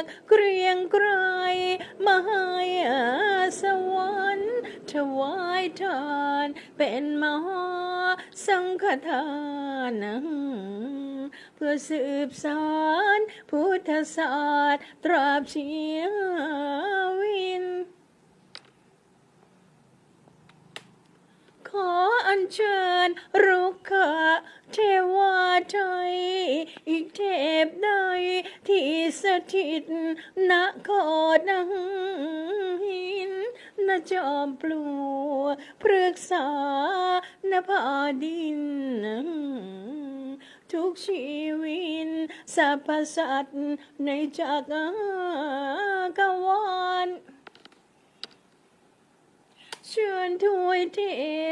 กเกรียงไกรมาให้สวรรค์ถวายทานเป็นมหาสังฆทานเพื่อสืบสารพุทธศาสตร์ตราบเชียวิน ขออัญเชิญรุกขะ ทิตณโคดังหินนะจอมปลวกพฤกษานภาดิน ทุกชีวินสรรพสัตว์ในจักรกวาล เชิญถวยเท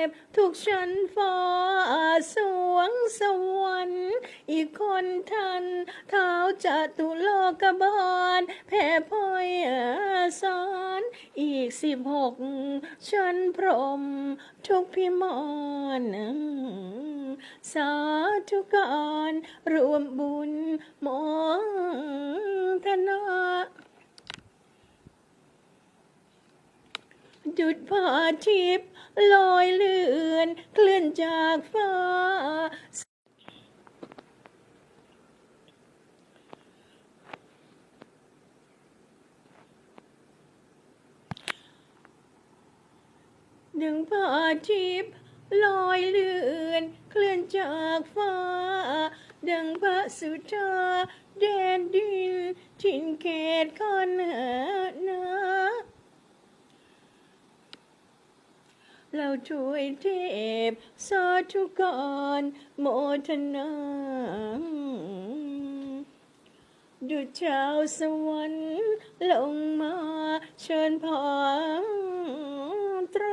พ ทุกชั้นฟ้าสวงสวรรค์อีกคนทัน เท้าจตุโลกบาลแผ่พอยสารอีกสิบหกชั้นพรหมทุกพิมานสาธุการรวมบุญมองธนา จุดผาทิพย์ลอยเลื่อนเคลื่อนจากฟ้า ดึงผาทิพย์ลอยเลื่อนเคลื่อนจากฟ้า ดังพระสุธาแดนดิน ถิ่นเขตคอนหนือนา เราช่วยเทพสาธุกรโมทนาดุจชาวสวรรค์ลงมาเชิญพาไตร